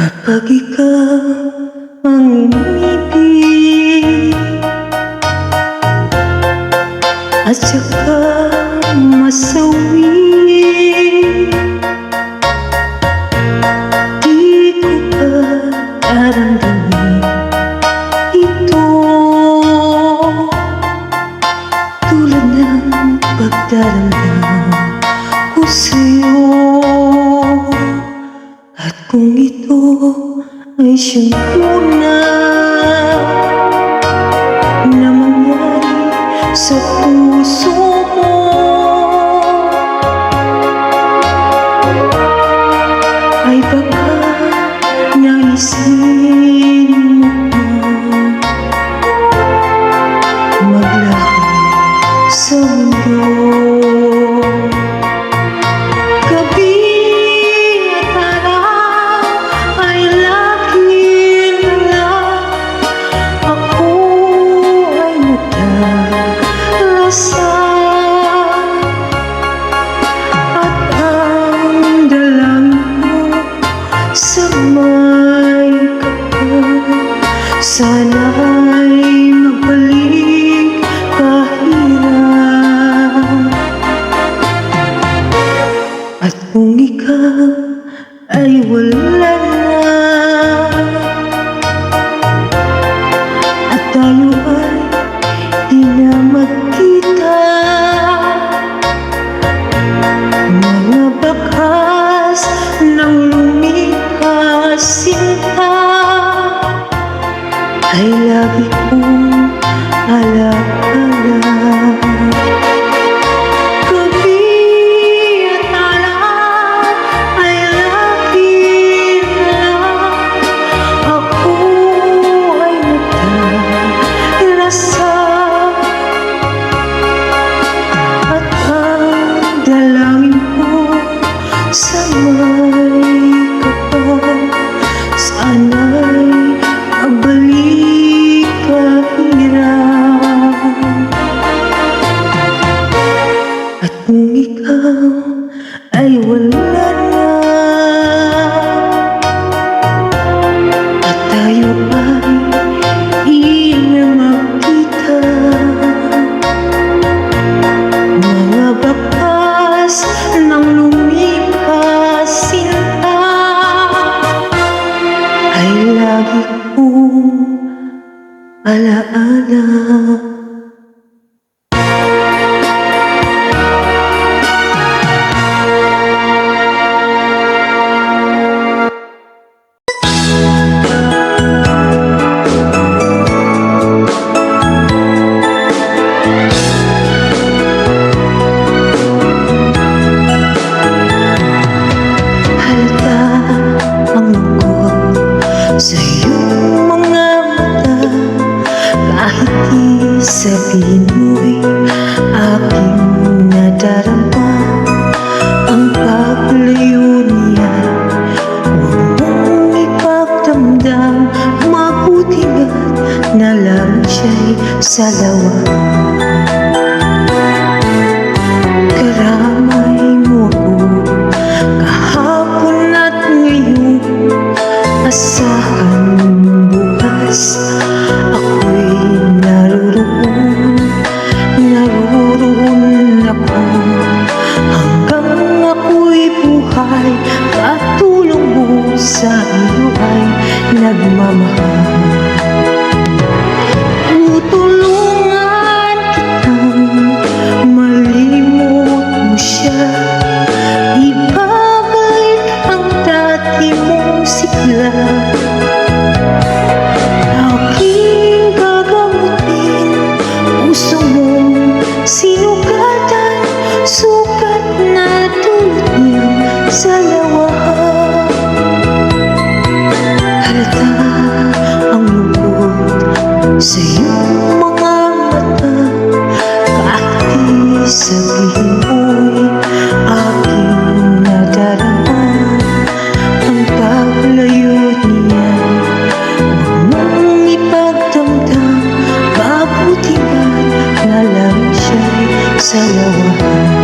Kapag ikaw ang umibig At saka masawi siyang una na mangyari sa puso 下了我。sa iyong mga mata Kahit sabihin mo'y aking nadarama Ang paglayo niya Huwag ipagdamdam Mabuti ba't na lang siya'y salawahan